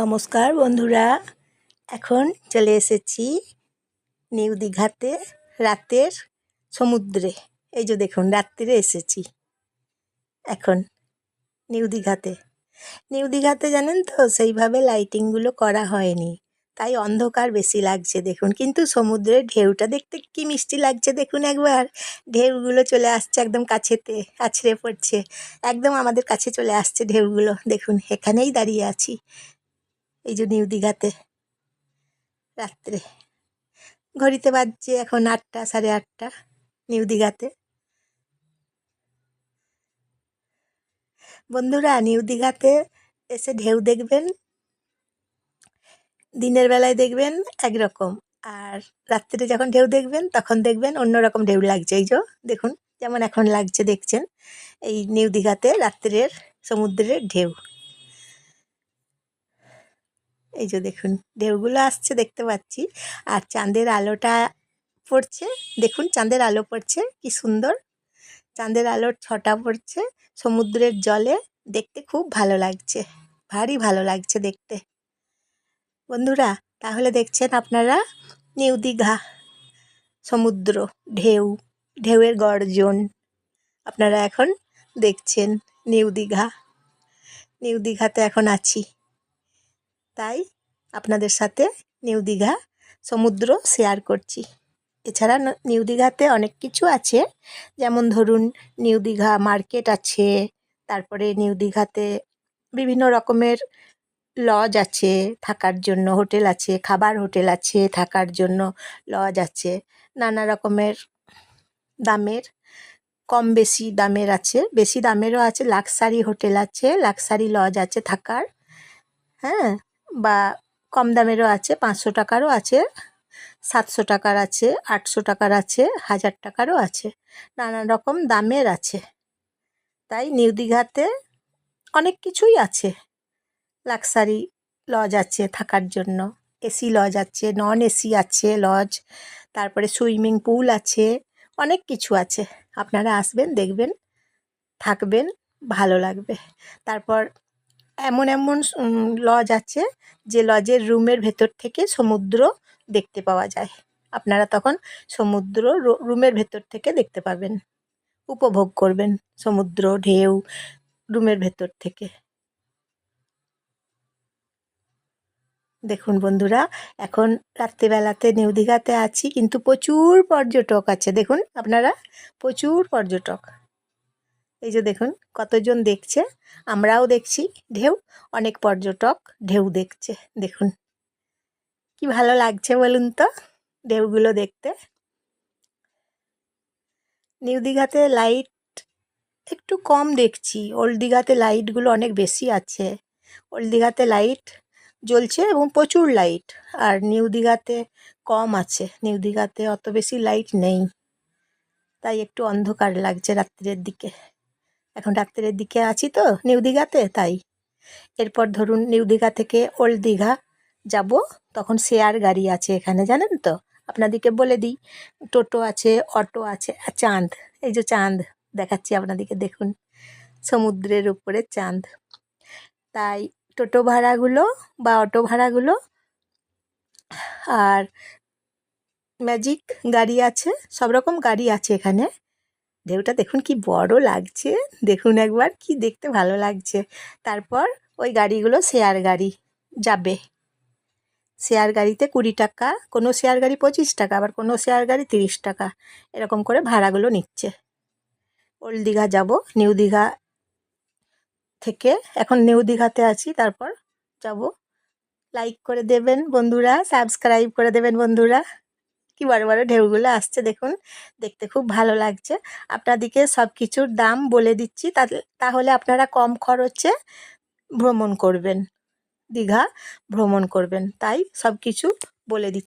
নমস্কার বন্ধুরা, এখন চলে এসেছি নিউ দীঘাতে রাতের সমুদ্রে। এই যে দেখুন রাত্রিরে এসেছি এখন নিউ দীঘাতে। নিউ দীঘাতে জানেন তো, সেইভাবে লাইটিংগুলো করা হয়নি। তাই অন্ধকার বেশি লাগছে দেখুন, কিন্তু সমুদ্রের ঢেউটা দেখতে কি মিষ্টি লাগছে দেখুন একবার। ঢেউগুলো চলে আসছে একদম কাছেতে, আছড়ে পড়ছে। একদম আমাদের কাছে চলে আসছে ঢেউগুলো। দেখুন, এখানেই দাঁড়িয়ে আছি। এই যে নিউ দীঘাতে রাত্রে। ঘড়িতে বাজছে এখন আটটা, সাড়ে আটটা, নিউ দীঘাতে। বন্ধুরা, নিউ দীঘাতে এসে ঢেউ দেখবেন, দিনের বেলায় দেখবেন একরকম। আর রাত্রে যখন ঢেউ দেখবেন, তখন দেখবেন অন্যরকম ঢেউ লাগছে। এই যে, দেখুন, যেমন এখন লাগছে, দেখছেন? এই নিউ দীঘাতে রাত্রের সমুদ্রের ঢেউ। এই যে দেখুন ঢেউগুলো আসছে, দেখতে পাচ্ছি। আর চাঁদের আলোটা পড়ছে। দেখুন, চাঁদের আলো পড়ছে, কি সুন্দর। চাঁদের আলোর ছটা পড়ছে সমুদ্রের জলে। দেখতে খুব ভালো লাগছে, ভারী ভালো লাগছে দেখতে। বন্ধুরা, তাহলে দেখছেন আপনারা নিউ দীঘা, সমুদ্র, ঢেউ, ঢেউয়ের গর্জন। আপনারা এখন দেখছেন নিউ দীঘা। নিউ দীঘাতে এখন আছি। তাই আপনাদের সাথে নিউ দীঘা সমুদ্র শেয়ার করছি। এছাড়া নিউ দীঘাতে অনেক কিছু আছে। যেমন ধরুন, নিউ দীঘা মার্কেট আছে, তারপরে নিউ দীঘাতে বিভিন্ন রকমের লজ আছে, থাকার জন্য হোটেল আছে, খাবার হোটেল আছে, থাকার জন্য লজ আছে, নানা রকমের দামের, কম বেশি দামের আছে, বেশি দামেরও আছে লাক্সারি হোটেল আছে লাক্সারি লজ আছে থাকার। হ্যাঁ বা কম দামেরও আছে, পাঁচশো টাকারও আছে, সাতশো টাকার আছে, আটশো টাকার আছে, হাজার টাকারও আছে নানান রকম দামের আছে। তাই নিউ দীঘাতে অনেক কিছুই আছে। লাক্সারি লজ আছে থাকার জন্য, এসি লজ আছে, নন এসি আছে লজ, তারপরে সুইমিং পুল আছে, অনেক কিছু আছে। আপনারা আসবেন, দেখবেন, থাকবেন, ভালো লাগবে। তারপর এমন এমন লজ আছে যে লজের রুমের ভেতর থেকে সমুদ্র দেখতে পাওয়া যায়। আপনারা তখন সমুদ্র রুমের ভেতর থেকে দেখতে পাবেন। উপভোগ করবেন সমুদ্র, ঢেউ রুমের ভেতর থেকে। দেখুন বন্ধুরা, এখন রাত্রিবেলাতে নিউ দীঘাতে আছি, কিন্তু প্রচুর পর্যটক আছে। দেখুন, আপনারা প্রচুর পর্যটক। এই যে দেখুন, কতজন দেখছে? আমরাও দেখছি, ঢেউ, অনেক পর্যটক ঢেউ দেখছে, দেখুন। কি ভালো লাগছে বলুন তো, ঢেউগুলো দেখতে। নিউ দীঘাতে লাইট একটু কম দেখছি, ওল্ড দীঘাতে লাইটগুলো অনেক বেশি আছে। ওল্ড দীঘাতে লাইট জ্বলছে এবং প্রচুর লাইট, আর নিউ দীঘাতে কম আছে, নিউ দীঘাতে অত বেশি লাইট নেই। তাই একটু অন্ধকার লাগছে রাত্রের দিকে। এখন ডাক্তারের দিকে আছি তো নিউ দীঘাতে, তাই। এরপর ধরুন নিউ দীঘা থেকে ওল্ড দীঘা যাব, তখন শেয়ার গাড়ি আছে এখানে, জানেন তো? আপনাদেরকে বলে দিই, টোটো আছে, অটো আছে, আর চাঁদ, এই যে চাঁদ, দেখাচ্ছি আপনাদেরকে দেখুন, সমুদ্রের উপরে চাঁদ। তাই টোটো ভাড়াগুলো বা অটো ভাড়াগুলো, আর ম্যাজিক গাড়ি আছে, সব রকম গাড়ি আছে এখানে। ঢেউটা দেখুন কি বড় লাগছে। দেখুন একবার কি দেখতে ভালো লাগছে। তারপর ওই গাড়িগুলো শেয়ার গাড়ি যাবে। শেয়ার গাড়িতে কুড়ি টাকা, কোনো শেয়ার গাড়ি পঁচিশ টাকা, আবার কোনো শেয়ার গাড়ি তিরিশ টাকা। এরকম করে ভাড়াগুলো নিচ্ছে। ওল্ড দীঘা যাব, নিউ দীঘা থেকে এখন নিউ দীঘাতে আছি, তারপর যাব। লাইক করে দেবেন বন্ধুরা, সাবস্ক্রাইব করে দেবেন বন্ধুরা। কি বড় বড় ঢেউগুলো আসছে দেখুন। দেখতে খুব ভালো লাগছে। আপনাদেরকে সব কিছুর দাম বলে দিচ্ছি। তাহলে আপনারা কম খরচে ভ্রমণ করবেন। দীঘা ভ্রমণ করবেন। তাই সব কিছু বলে দিচ্ছি।